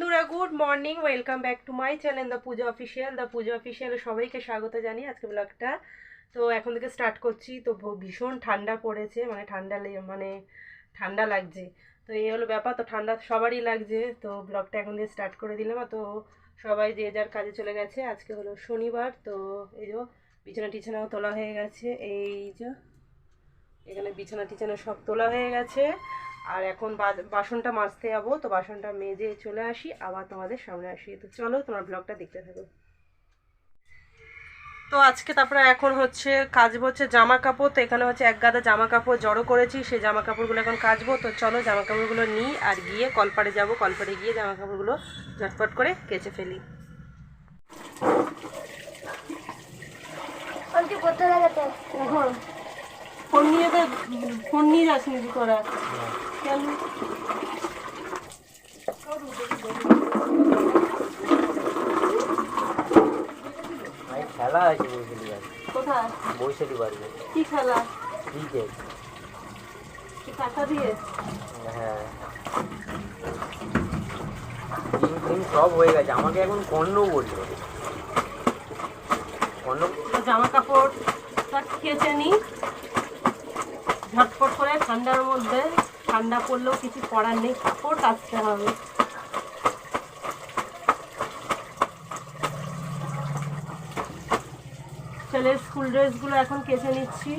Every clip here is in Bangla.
বন্ধুরা good morning welcome back to my channel the Pujo official the Pujo official সবাইকে স্বাগত জানি আজকে ব্লগটা তো এখন থেকে স্টার্ট করছি। তো ভীষণ ঠান্ডা পড়েছে মানে ঠান্ডা মানে ঠান্ডা লাগছে। তো এই হলো ব্যাপার, তো ঠান্ডা সবারই লাগছে। তো ব্লগটা এখন দিয়ে স্টার্ট করে দিলাম। তো সবাই যে যার কাজে চলে গেছে, আজকে হলো শনিবার। তো এই যে বিছানা টিছানাও তোলা হয়ে গেছে। এই যে এখানে বিছানা টিছানা সব তোলা হয়ে গেছে। আর এখন বাসনটা মাজতে যাব তো বাসনটা মেজে চলে আসি আবার তোমাদের সামনে আসি। তো চলো তোমার ব্লগটা দেখতে থাকো। তো আজকে তারপরে এখন হচ্ছে কাচবো হচ্ছে জামা কাপড় তো এখানে হচ্ছে এক গাদা জামা কাপড় জড়ো করেছি সেই জামা কাপড়গুলো এখন কাচবো তো চলো জামা কাপড়গুলো নিই আর গিয়ে কলপাড়ে যাব। কলপাড়ে গিয়ে জামা কাপড়গুলো ঝটপট করে কেচে ফেলি। ফোন নিয়ে ফোন নিয়ে যাস ভাই খেলা আছে বৈশালী বাড়ি কোথায়? বৈশালী বাড়ি কি খেলা? ক্রিকেট। টাকা দিয়ে? হ্যাঁ। সব হয়ে গেছে। আমাকে এখন কর্ণ বলল। কর্ণ? জামা কাপড়টা কেচে নিই ঝটপট করে ঠান্ডার মধ্যে ঠান্ডা পড়লেও কিছু করার নেই কাপড় কাচতে হবে। ছেলের স্কুল ড্রেসগুলো এখন কেচে নিচ্ছি,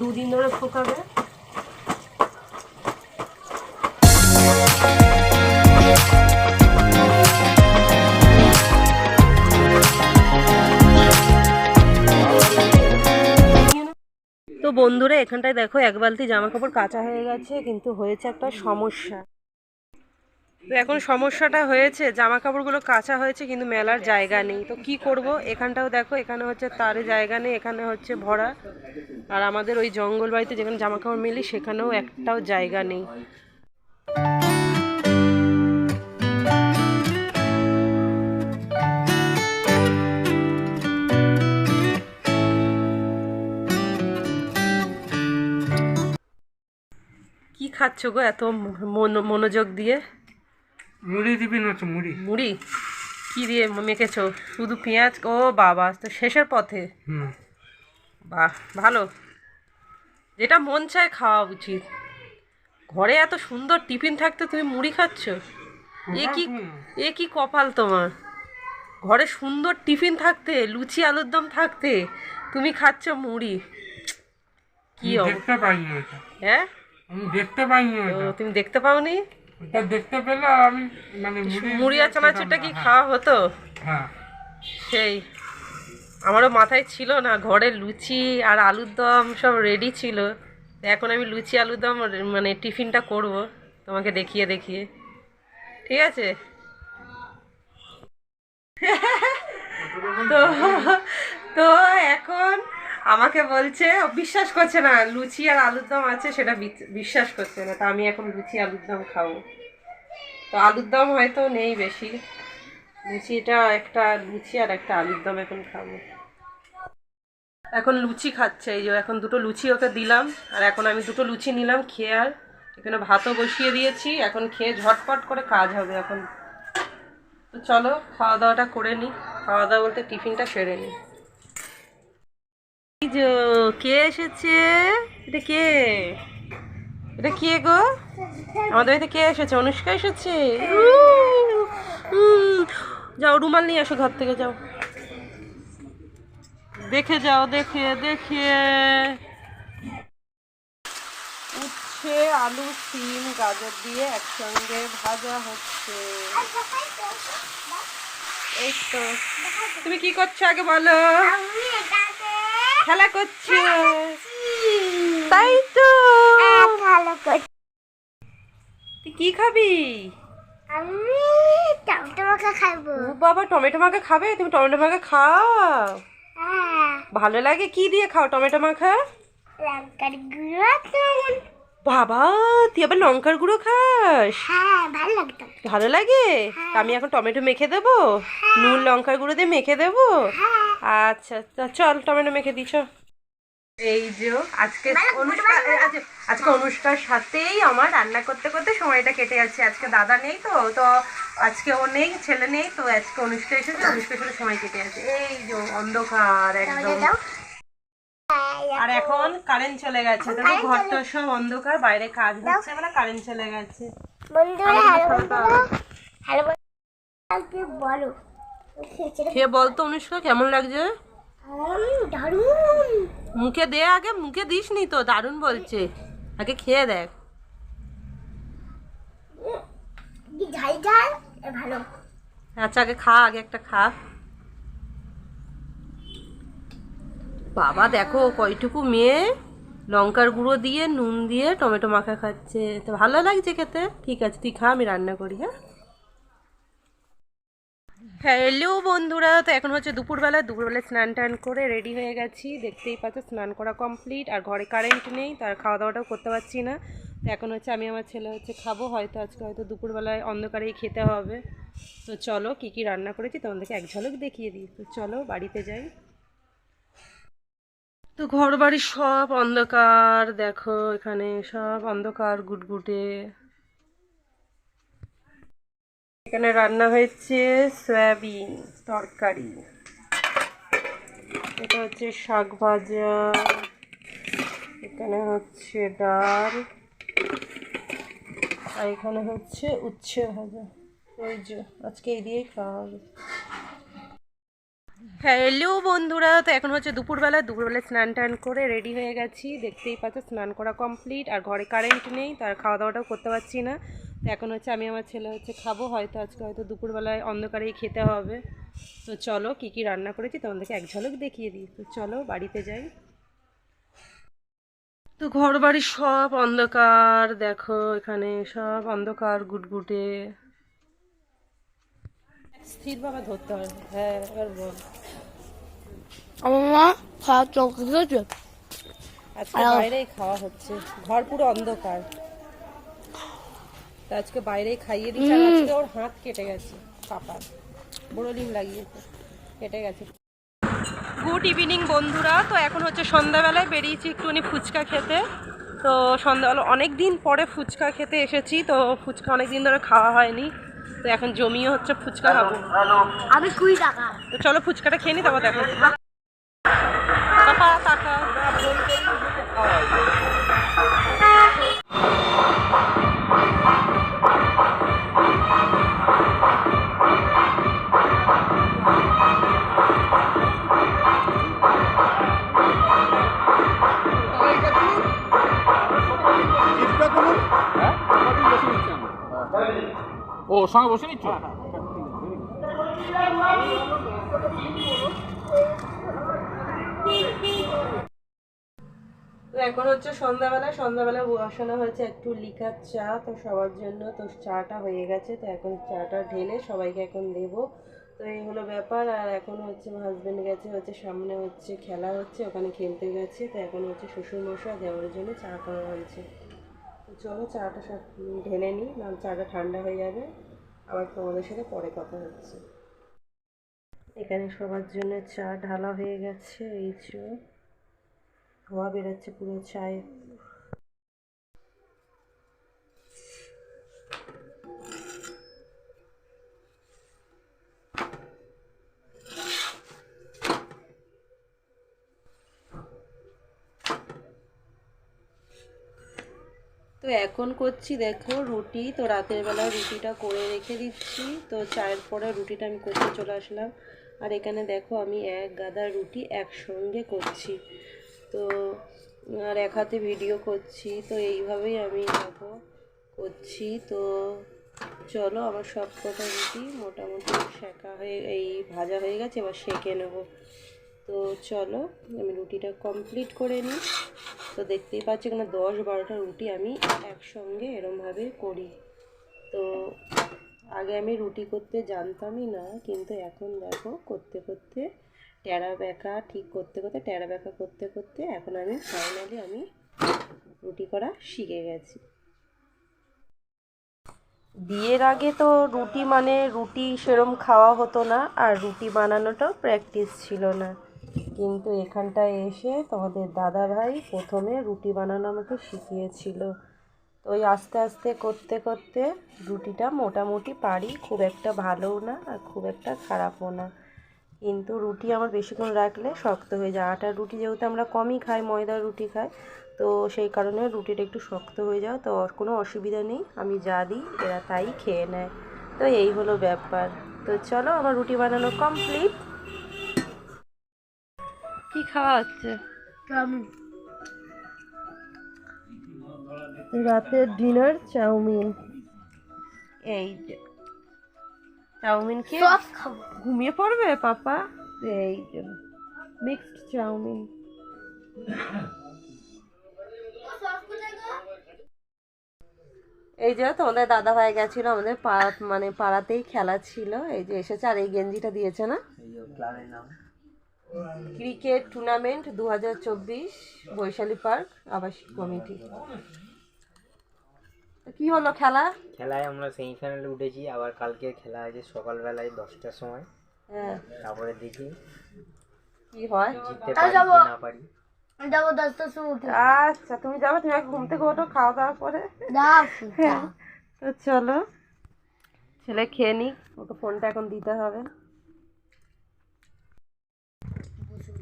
দুদিন ধরে শুকাবে। বন্ধুরা, এখানটায় দেখো এক বালতি জামা কাপড় কাঁচা হয়ে গেছে, কিন্তু হয়েছে একটা সমস্যা। তো এখন সমস্যাটা হয়েছে জামা কাপড়গুলো কাঁচা হয়েছে, কিন্তু মেলার জায়গা নেই। তো কি করব? এখানটাও দেখো, এখানে হচ্ছে তার জায়গা নেই, এখানে হচ্ছে ভরা। আর আমাদের ওই জঙ্গল বাড়িতে যেখানে জামা কাপড় মেলি, সেখানেও একটাও জায়গা নেই। খাচ্ছ গো এত মন- মনোযোগ দিয়ে? মুড়ি দিবি না তো মুড়ি? মুড়ি? কি দিয়ে মেখেছো? শুধু পেঁয়াজ? ও বাবা তো শেষের পথে। বাহ ভালো। যেটা মন চায় খাওয়া উচিত। ঘরে এত সুন্দর টিফিন থাকতে তুমি মুড়ি খাচ্ছ? এ কি এ কি কপাল তোমার? ঘরে সুন্দর টিফিন থাকতে লুচি আলুর দম থাকতে তুমি খাচ্ছ মুড়ি। কি আমি অব- দেখতে পাইনি ওটা হ্যাঁ? আমি দেখতে পাইনি ওটা। তুমি দেখতে পাওনি? ওটা দেখতে পেলে আমি মানে মুড়ি আর চানাচুরটা কি খাওয়া হতো? হ্যাঁ। সেই আমারও মাথায় ছিল না ঘরে লুচি আর আলুর দম সব রেডি ছিল। এখন আমি লুচি আলুর দম মানে টিফিনটা করব তোমাকে দেখিয়ে দেখিয়ে। ঠিক আছে? তো তো এখন আমাকে বলছে বিশ্বাস করছে না, লুচি আর আলুর দম আছে, সেটা বিশ্বাস করছে না। তা আমি এখন লুচি, আলুর দম খাব। তো আলুর দম হয়তো নেই বেশি। লুচিটা একটা, লুচি আর একটা আলুর দম এখন খাব। এখন লুচি খাচ্ছে, এই যে এখন দুটো লুচি ওকে দিলাম। আর এখন আমি দুটো লুচি নিলাম, খেয়ে আর। এখানে ভাতও বসিয়ে দিয়েছি, এখন খেয়ে ঝটপট করে কাজ হবে এখন। তো চলো খাওয়া দাওয়াটা করে নিই খাওয়া দাওয়া বলতে টিফিনটা সেরে নিই কে এসেছে? এটা কে? এটা কে গো? আমাদের বাড়িতে কে এসেছে? অনুষ্কা এসেছে? যাও, রুমাল নিয়ে আসো ঘর থেকে, যাও। দেখে যাও, দেখে দেখে। উচ্ছে, আলু, সিম, গাজর দিয়ে একসঙ্গে ভাজা হচ্ছে। এই তো। তুমি কি করছ আগে বলো? খেলা করছ। তাই তো। ভালো করছি। তুই কি খাবি? আমি টমেটো মাখা খাব। ও বাবা টমেটো মাখা খাবে? তুমি টমেটো মাখা খাও। হ্যাঁ। ভালো লাগে কি দিয়ে খাও টমেটো মাখা? লঙ্কার গুঁড়ো বাবা তুই আবার লঙ্কার গুঁড়ো খাস? হ্যাঁ ভালো লাগতো। ভালো লাগে? তা আমি এখন টমেটো মেখে দেবো? নুন লঙ্কার গুঁড়ো দিয়ে মেখে দেবো? আচ্ছা তা চল টমেটো মেখে দিছ এই যে আজকে অনুষ্কা আজকে অনুষ্কার সাথেই আমার রান্না করতে করতে সময়টা কেটে যাচ্ছে। আজকে দাদা নেই তো তো আজকে ও নেই ছেলে নেই তো আজকে অনুষ্কা এসেছে অনুষ্কার সাথে সময় কেটে আছে এই যে অন্ধকার একদম। আর এখন কারেন্ট চলে গেছে। দেখো ঘরটা সব অন্ধকার বাইরে কাজ হচ্ছে বলে কারেন্ট চলে গেছে। খেয়ে বলতো অনুষ্কা কেমন লাগছে? মুখে দে আগে মুখে দিস নি তো দারুণ বলছে। আগে খেয়ে দেখ। আচ্ছা আগে খা আগে একটা খা। বাবা দেখো কয়টুকু মেয়ে। লঙ্কার গুঁড়ো দিয়ে, নুন দিয়ে টমেটো মাখা খাচ্ছে। তো ভালো লাগছে খেতে? ঠিক আছে, তুই খা, আমি রান্না করি হ্যাঁ? হ্যালো বন্ধুরা, তো এখন হচ্ছে দুপুরবেলা। দুপুরবেলায় স্নান টান করে রেডি হয়ে গেছি। দেখতেই পাচ্ছ, স্নান করা কমপ্লিট। আর ঘরে কারেন্ট নেই তার খাওয়া দাওয়াটাও করতে পারছি না। তো এখন হচ্ছে আমি আমার ছেলে হচ্ছে খাব, হয়তো আজকে হয়তো দুপুরবেলায় অন্ধকারেই খেতে হবে। তো চলো কি কি রান্না করেছি, তোমাদেরকে এক ঝলক দেখিয়ে দিই। তো চলো বাড়িতে যাই। তো ঘর বাড়ি সব অন্ধকার, দেখো এখানে সব অন্ধকার গুটগুটে। এখানে রান্না হয়েছে সয়াবিন তরকারি। এটা হচ্ছে শাক ভাজা, এখানে হচ্ছে ডাল, আর এখানে হচ্ছে উচ্ছে ভাজা। ওই যে, আজকে এই দিয়েই খাওয়া হবে। হ্যালো বন্ধুরা, তো এখন হচ্ছে দুপুরবেলা দুপুরবেলায় স্নান টান করে রেডি হয়ে গেছি। দেখতেই পাচ্ছ, স্নান করা কমপ্লিট আর ঘরে কারেন্ট নেই তার খাওয়া দাওয়াটাও করতে পারছি না। তো এখন হচ্ছে আমি আমার ছেলে হচ্ছে খাব, হয়তো আজকে হয়তো দুপুরবেলায় অন্ধকারেই খেতে হবে। তো চলো কি কি রান্না করেছি, তোমাদেরকে এক ঝলক দেখিয়ে দিই। তো চলো বাড়িতে যাই। তো ঘর বাড়ি সব অন্ধকার, দেখো এখানে সব অন্ধকার, গুটগুটে। স্থির ধরতে হবে হ্যাঁ এবার বল। আমার মা খাওয়া চোখ দিয়েছে আজকে বাইরেই খাওয়া হচ্ছে। ঘর পুরো অন্ধকার। তা আজকে বাইরেই খাইয়ে দিচ্ছে আজকে ওর হাত কেটে গেছে। পাপার। বড়লিম লাগিয়েছে। কেটে গেছে। গুড ইভিনিং বন্ধুরা। তো এখন হচ্ছে সন্ধ্যাবেলায় বেরিয়েছি একটুখানি ফুচকা খেতে। তো সন্ধ্যাবেলা অনেক দিন পরে ফুচকা খেতে এসেছি। তো ফুচকা অনেক দিন ধরে খাওয়া হয়নি। তো এখন জমিও হচ্ছে ফুচকা খাব। আমি কুড়ি টাকা। তো চলো ফুচকাটা খেয়ে নি তারপর দেখো। টাকা টাকা ওর সঙ্গে বসে নিচ্ছ? তো এখন হচ্ছে সন্ধ্যাবেলা সন্ধ্যাবেলা বসানো হয়েছে একটু লিকার চা তো সবার জন্য তো চাটা হয়ে গেছে তো এখন চাটা ঢেলে সবাইকে এখন দেবো। তো এই হলো ব্যাপার আর এখন হচ্ছে হাজব্যান্ড গেছে হচ্ছে সামনে হচ্ছে খেলা হচ্ছে ওখানে খেলতে গেছে তো এখন হচ্ছে শ্বশুরমশাই দেওয়ার জন্য চা করা হয়েছে। তো চলো চাটা সব ঢেলে নিই না চাটা ঠান্ডা হয়ে যাবে। আবার তোমাদের সাথে পরে কথা হচ্ছে। এখানে সবার জন্য চা ঢালা হয়ে গেছে, এই যে। ধোয়া বেরোচ্ছে পুরো চায়ে। তো এখন করছি, দেখো রুটি। তো রাতের বেলা রুটিটা করে রেখে দিচ্ছি। তো চায়ের পরে রুটিটা আমি করতে চলে আসলাম। আর এখানে দেখো আমি এক গাদা রুটি একসঙ্গে করছি। তো, আর এক হাতে ভিডিও করছি। তো এইভাবেই আমি দেখো করছি। তো চলো আমার সব কটা রুটি মোটামুটি শেখা হয়ে, এই ভাজা হয়ে গেছে, এবার সেঁকে নেব। তো চলো আমি রুটিটা কমপ্লিট করে নিই। তো দেখতেই পাচ্ছি এখানে দশ বারোটা রুটি আমি একসঙ্গে এরমভাবে করি। তো আগে আমি রুটি করতে জানতামই না, কিন্তু এখন দেখো করতে করতে ট্যাড়া ব্যাকা ঠিক করতে করতে ট্যাড়া ব্যাকা করতে করতে এখন আমি ফাইনালি আমি রুটি করা শিখে গেছি। বিয়ের আগে তো রুটি মানে রুটি সেরম খাওয়া হতো না, আর রুটি বানানোটাও প্র্যাকটিস ছিল না। কিন্তু এখানটায় এসে তোমাদের দাদা ভাই প্রথমে রুটি বানানো আমাকে শিখিয়েছিল। তো ওই আস্তে আস্তে করতে করতে রুটিটা মোটামুটি পারি, খুব একটা ভালোও না আর খুব একটা খারাপও না। কিন্তু রুটি আমার বেশিক্ষণ রাখলে শক্ত হয়ে যায়। আটার রুটি যেহেতু আমরা কমই খাই, ময়দার রুটি খাই, তো সেই কারণে রুটিটা একটু শক্ত হয়ে যায় তো কোনো অসুবিধা নেই, আমি যা দিই এরা তাই খেয়ে নেয়। তো এই হলো ব্যাপার। তো চলো আমার রুটি বানানো কমপ্লিট কি খাওয়া হচ্ছে? চাউমিন। রাতের ডিনার চাউমিন। এই যে। চাউমিন খেয়ে খাব। ঘুমিয়ে পড়বে পাপা? এই যে। Mixed chow mein. এই যে তোমাদের দাদা ভাই গেছিল আমাদের পাড়া মানে পাড়াতেই খেলা ছিল। এই যে এসেছে আর এই গেঞ্জিটা দিয়েছে না এই যে ক্লাবের নাম ক্রিকেট টুর্নামেন্ট দু হাজার চব্বিশ বৈশালী পার্ক আবাসিক কমিটি। তো কি হলো খেলা? খেলায় আমরা সেমিফাইনালে উঠেছি আবার কালকে খেলা আছে সকালবেলায় দশটার সময়। হ্যাঁ। তারপরে দেখি কি হয়? জিততে পারি। কি না পারি। যাব দশটার সময় উঠে আচ্ছা তুমি যাবে তুমি আগে ঘুম থেকে ওঠো খাওয়া দাওয়া করে। দাও তো চলো ছেলে খেয়ে নিক ওকে ফোনটা এখন দিতে হবে।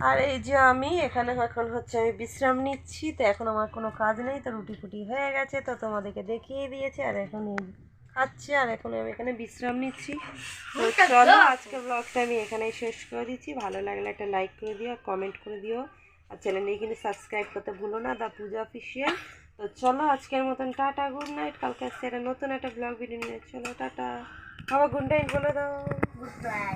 আর এই যে আমি এখানে এখন হচ্ছে আমি বিশ্রাম নিচ্ছি তো এখন আমার কোনো কাজ নেই তো রুটি ফুটি হয়ে গেছে তো তোমাদেরকে দেখিয়ে দিয়েছে আর এখন খাচ্ছি আর এখন আমি এখানে বিশ্রাম নিচ্ছি। তো চলো আজকে ব্লগটা আমি এখানেই শেষ করে দিচ্ছি ভালো লাগলে একটা লাইক করে দিও কমেন্ট করে দিও আর চ্যানেলটি কিন্তু সাবস্ক্রাইব করতে ভুলো না দা পূজা অফিসিয়াল তো চলো আজকের মতন টাটা গুড নাইট কালকে আসছে একটা নতুন একটা ব্লগ ভিডিও নিয়ে চলো টাটা। বাবা গুড নাইট বলে দাও। বাই